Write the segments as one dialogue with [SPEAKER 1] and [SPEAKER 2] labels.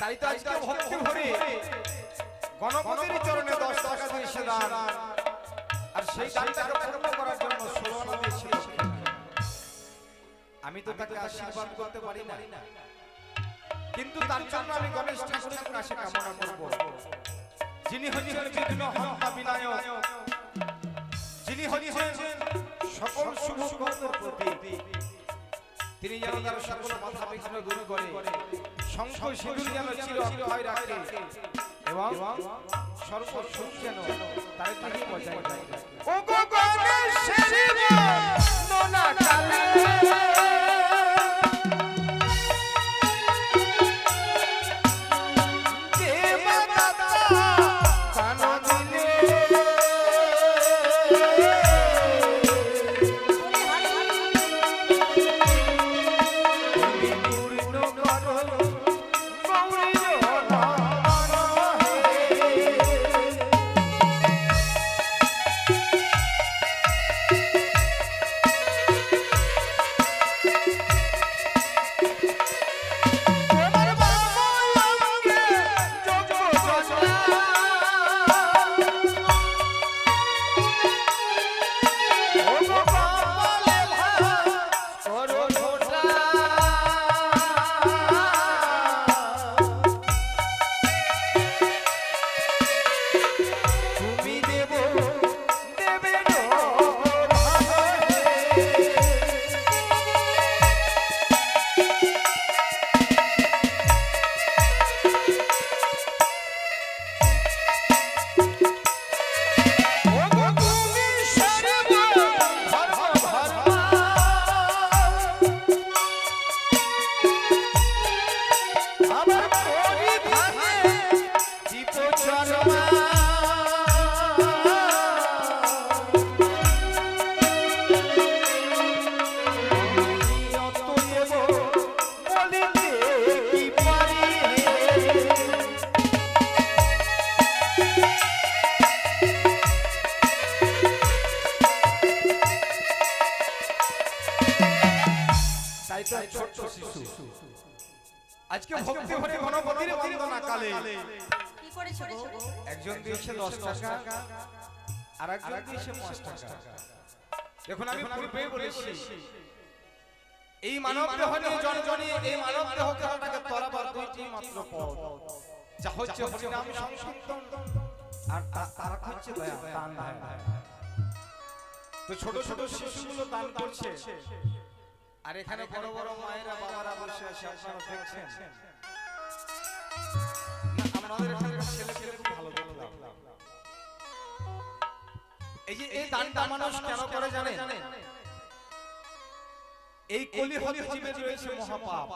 [SPEAKER 1] তাই তো আজকে ভক্তি ভরে। গণপতির চরণে দশ টাকা দান। আর সেই দানটাকে পূর্ণ করার জন্য ষোলো দিয়েছিল আমি তো তাকে আশীর্বাদ করতে পারি না। কিন্তু তার জন্য আমি গণেশ ঠাকুরের কাছে কামনা করব। যিনি হচ্ছেন বিঘ্ন হন্তা বিনায়ক। যিনি হচ্ছেন সকল শুভ কর্মের প্রতীক। তিনি যেন তার সকল বাধা বিঘ্ন দূর করে। শঙ্খ সিঁদুর যেন চির অক্ষয় রাখে। এবং সর্বসুখ যেন তার থেকে বজায় রাখে। ও গো গণেশের নোনা কালে দেখুন আমি পূর্বেই বলেছি এই মানব দেহ নিয়ে জনজনী এই মানব দেহ দেহটাকে তরাবার দুইটি মাত্র পথ। যা হচ্ছে হরিনাম সংকীর্তন। আর তারা হচ্ছে দয়া দান তো ছোট ছোট শিশুগুলো দান করছে। আর এখানে বড় বড় মায়েরা বাবারা বসে আছে আপনারা দেখছেন? আমাদের এই যে এই দানটা মানুষ কেন করে জানে এই কলি রয়েছে মহাপাপ।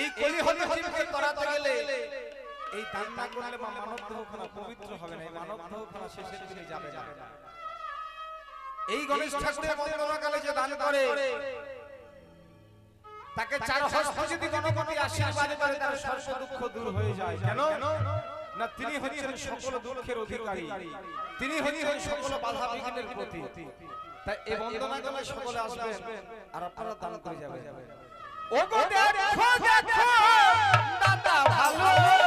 [SPEAKER 1] এই কলি হলি জীবকে করাতে গেলে এই দান না করলে বা মানব দেহখানা পবিত্র হবে না এই মানব দেহখানা শেষের দিকে যাবে না। এই গণেশ ঠাকুরের যে দান করে তাকে চার হস্ত যদি গণপতি আশীর্বাদ করে তার সর্ব দুঃখ দূর হয়ে যায়। কেন? না তিনি হচ্ছেন সকল দুঃখের অধিকারী। তিনি হচ্ছেন সকল বাধা বিঘ্নের প্রতি তাই এই বন্দনা গলে সকলে আসবেন আর আপনারা দান করে যাবেন। ও গো দেখো দেখো। দাদা ভালো।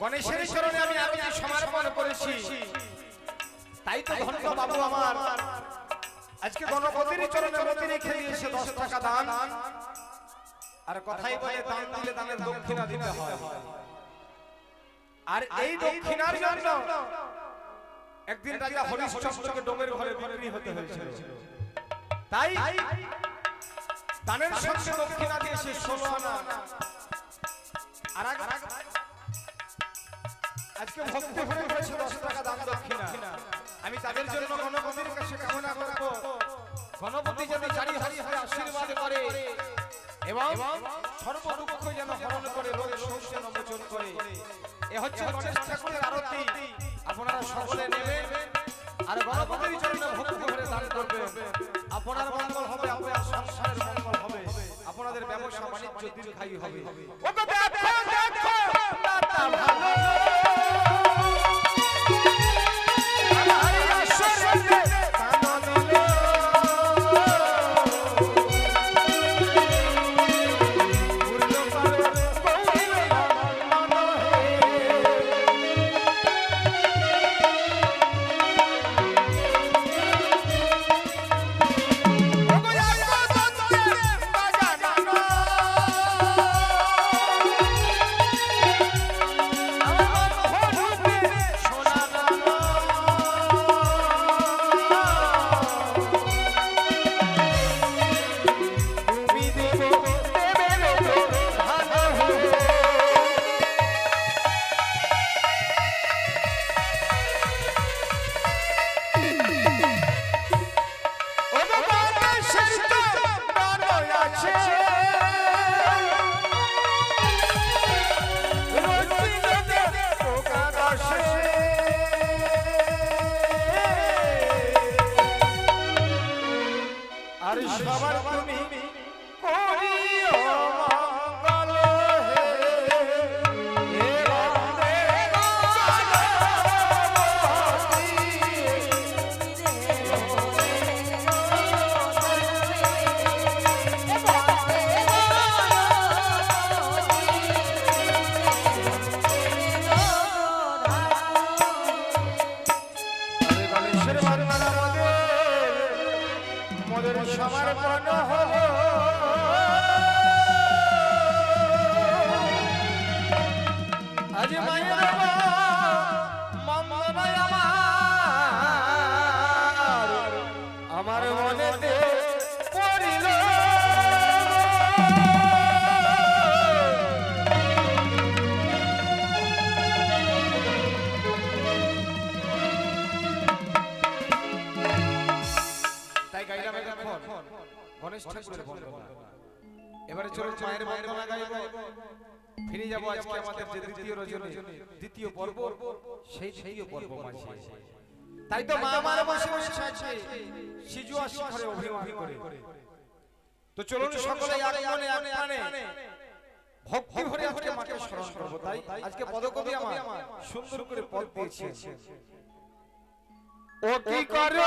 [SPEAKER 1] গণেশের চরণে আমি আরতি সমর্পণ করেছি। তাই তো ধন্য বাবু আমার। আজকে গণপতির চরণে মতি রেখে দিয়েছে দশ টাকা দান। আর কথাই বলে দান দিলে দানের দক্ষিণা দিতে আর এই দক্ষিণার জন্য একদিন রাজা হরিশ্চন্দ্রকে ডোমের ঘরে বিক্রি হতে হয়েছিল। তাই দানের সঙ্গে দক্ষিণা দিয়েছে ষোলো আনা। আর আজকে ভক্তি হয়ে গেছে দশ টাকা দান দক্ষিণা। আমি তাদের জন্য গণপতির কাছে কামনা করব। গণপতি যেন চারি হারি হয়ে আশীর্বাদ করে। এবং সর্ব দুঃখ যেন হরণ করে রোগ শোক যেন মোচন করে। এ হচ্ছে গণেশ ঠাকুরের আরতি। আপনারা সকলে নেবেন। আর গণপতির জন্য ভক্তি ভরে দান করবেন। আপনার মঙ্গল হবে আপনার সংসারের মঙ্গল ব্যবসা বাণিজ্য দীর্ঘায়ু হবে ওগো দেখো দেখো দাতা ভালো গণেশ ঠাকুরের বন্দনা এবারে চলুন মায়ের বন্দনা গাইব। ফিরে যাব আজকে আমাদের যে দ্বিতীয় রজনী। দ্বিতীয় পর্ব। সেই দ্বিতীয় পর্ব মাঝে তাই তো মা আমার বসে বসে আছে। সিজু শিখরে অভিমান করে। তো চলুন সকলে এক মনে এক প্রাণে ভক্তি ভরে আজকে মাকে স্মরণ করব। তাই আজকে পদকবি আমার। সুন্দর করে পদ দিয়েছে ও কি করে?